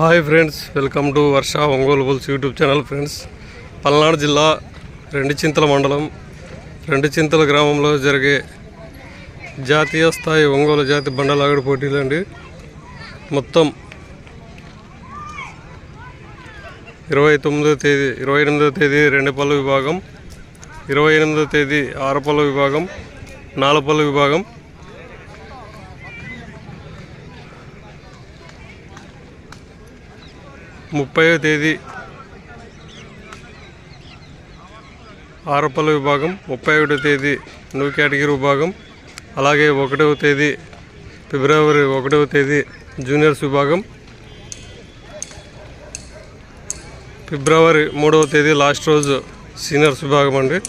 Hi friends welcome to Varsha Ongole bulls YouTube channel friends. Palnadu జిల్లా రెండు చింతల మండలం రెండు చింతల గ్రామంలో జరిగే జాతీయ స్థాయి ఒంగోలు జాతి బండలాగడి పోటీలు అండి. మొత్తం ఇరవై తొమ్మిదో తేదీ ఇరవై ఎనిమిదో తేదీ రెండు పళ్ళు విభాగం ఇరవై ఎనిమిదో తేదీ ఆరు పళ్ళు విభాగం నాలుగు పళ్ళు విభాగం ముప్పైవ తేదీ. ఆరపల్లి విభాగం ముప్పై ఒకటో తేదీ న్యూ కేటగిరీ విభాగం. అలాగే ఒకటవ తేదీ ఫిబ్రవరి ఒకటవ తేదీ జూనియర్స్ విభాగం. ఫిబ్రవరి మూడవ తేదీ లాస్ట్ రోజు సీనియర్స్ విభాగం అండి.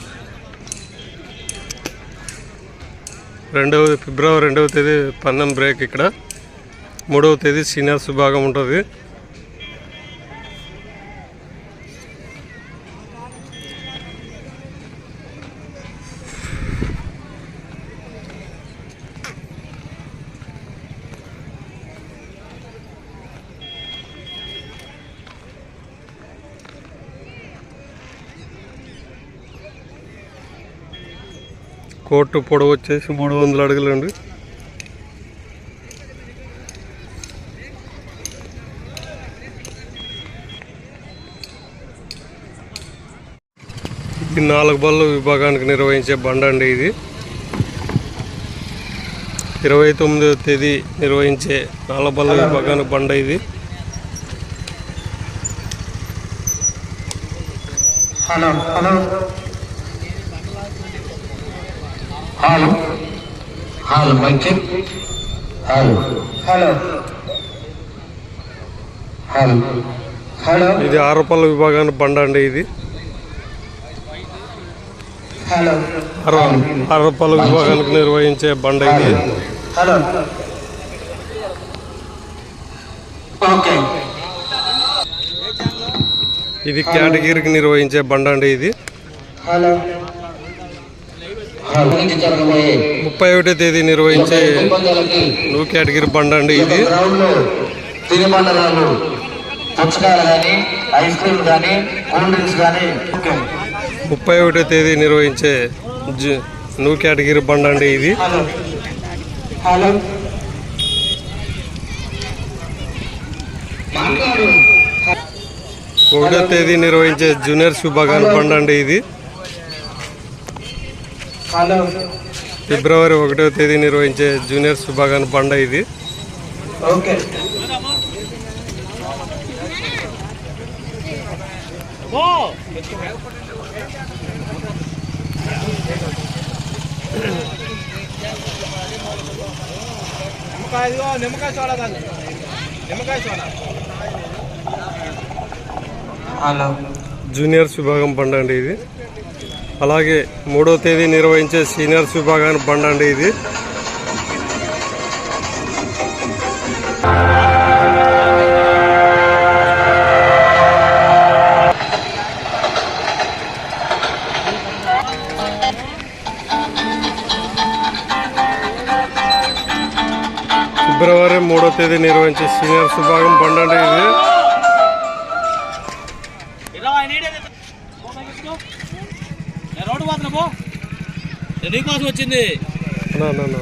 రెండవ ఫిబ్రవరి రెండవ తేదీ పన్నెం బ్రేక్ ఇక్కడ. మూడవ తేదీ సీనియర్స్ విభాగం ఉంటుంది. కోర్టు పొడవు వచ్చేసి మూడు వందల అడుగులండి ఇది నాలుగు బళ్ళు విభాగానికి నిర్వహించే బండ అండి ఇది. ఇరవై తొమ్మిదవ తేదీ నిర్వహించే నాలుగు బళ్ళ విభాగానికి బండ ఇది. Hello hello. Hello hello mic check hello hello hello hello ఇది ఆరపల్ల విభాగానికి బండ అండి ఇది. హలో అర అరపల్ల విభాగానికి నిర్వహించే బండ ఇది. హలో ఓకే ఇది కేటగిరీకి నిర్వహించే బండ అండి ఇది. హలో ముప్పై ఒకటో తేదీ నిర్వహించే న్యూ కేటగిరీ బండ అండి ఇది. గ్రౌండ్లో తిరుమలరాలు పుచ్చకాయలు కానీ ఐస్ క్రీమ్ కానీ కూల్ డ్రింక్స్ కానీ ఓకే. ముప్పై ఒకటో తేదీ నిర్వహించే న్యూ కేటగిరీ బండ అండి ఇది. హలో. ఒకటో తేదీ నిర్వహించే జూనియర్స్ విభాగానికి బండ అండి ఇది. ఫిబ్రవరి ఒకటో తేదీ నిర్వహించే జూనియర్స్ విభాగానికి బండ ఇది. ఓకే. నిమ్మకాయ ఇదిగో నిమ్మకాయ సోడా దాన్ని నిమ్మకాయ సోడా హలో. జూనియర్స్ విభాగం బండ అండి ఇది. అలాగే మూడో తేదీ నిర్వహించే సీనియర్స్ విభాగానికి బండండి ఇది. ఫిబ్రవరి మూడో తేదీ నిర్వహించే సీనియర్స్ విభాగం బండండి ఇది. ఇరవై నీడే రోడ్డు పోతున్నా పో నీకోసం వచ్చింది అన్నా, అన్నా, అన్నా.